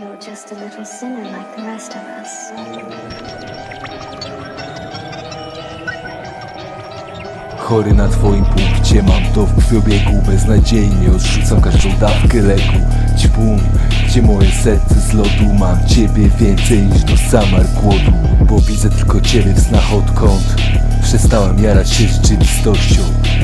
You're just a little sinner like the rest of us. Chory na twoim punkcie mam to w krwiobiegu. Beznadziejnie odrzucam każdą dawkę leku Ćpun, gdzie moje serce z lodu. Mam ciebie więcej niż do samar głodu Bo widzę tylko ciebie w snach odkąd Przestałem jarać się rzeczywistością.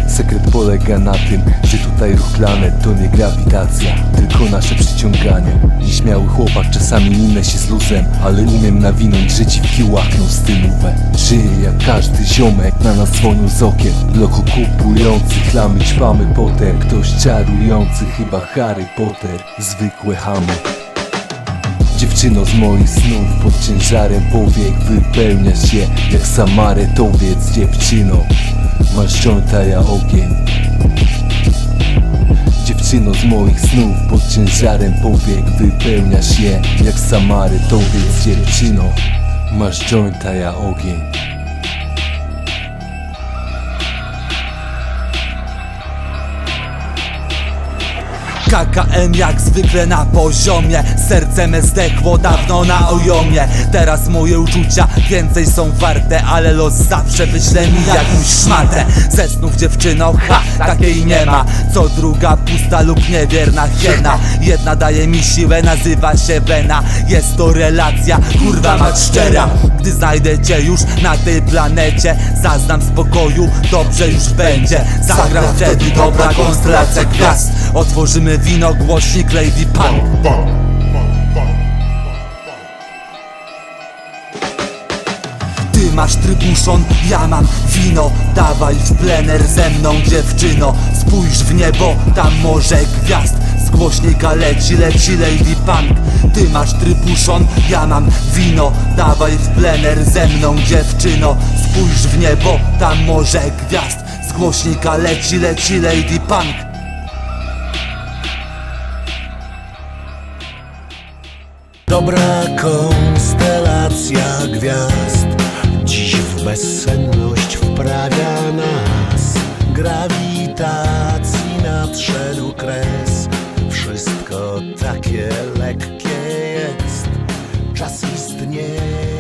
Sekret polega na tym, że tutaj ruch planet to nie grawitacja Tylko nasze przyciąganie. Nieśmiały chłopak, czasami minę się z luzem Ale umiem nawinąć, że dziwki łakną stylówę Żyję jak każdy ziomek, na nas dzwonią z okien. Loko kupujący, chlamy ćpamy potem. Ktoś czarujący, chyba Harry Potter. Zwykłe hamy Dziewczyno z moich snów pod ciężarem powiek Wypełniasz się jak Samarytowiec Dziewczyno, masz jointa, ja ogień. Dziewczyno z moich snów pod ciężarem powiek Wypełniasz je jak Samarytowiec Dziewczyno, masz jointa, ja ogień KKM jak zwykle na poziomie. Serce me zdechło dawno na ojomie. Teraz moje uczucia więcej są warte Ale los zawsze wyśle mi jakąś szmatę. Ze snów dziewczyno, ha, takiej nie ma. Co druga pusta lub niewierna hiena. Jedna daje mi siłę, nazywa się Wena. Jest to relacja, kurwa mać szczera. Gdy znajdę cię już na tej planecie Zaznam spokoju, dobrze już będzie. Zagram wtedy dobra konstelacja gwiazd Otworzymy wino, głośnik Lady Punk. Ty masz trybuszon, ja mam wino. Dawaj w plener ze mną dziewczyno. Spójrz w niebo, tam morze gwiazd. Z głośnika leci, leci Lady Punk. Ty masz trybuszon, ja mam wino. Dawaj w plener ze mną dziewczyno. Spójrz w niebo, tam morze gwiazd. Z głośnika leci, leci Lady Punk Dobra konstelacja gwiazd. Dziś w bezsenność wprawia nas Grawitacji nadszedł kres. Wszystko takie lekkie jest. Czas istnieje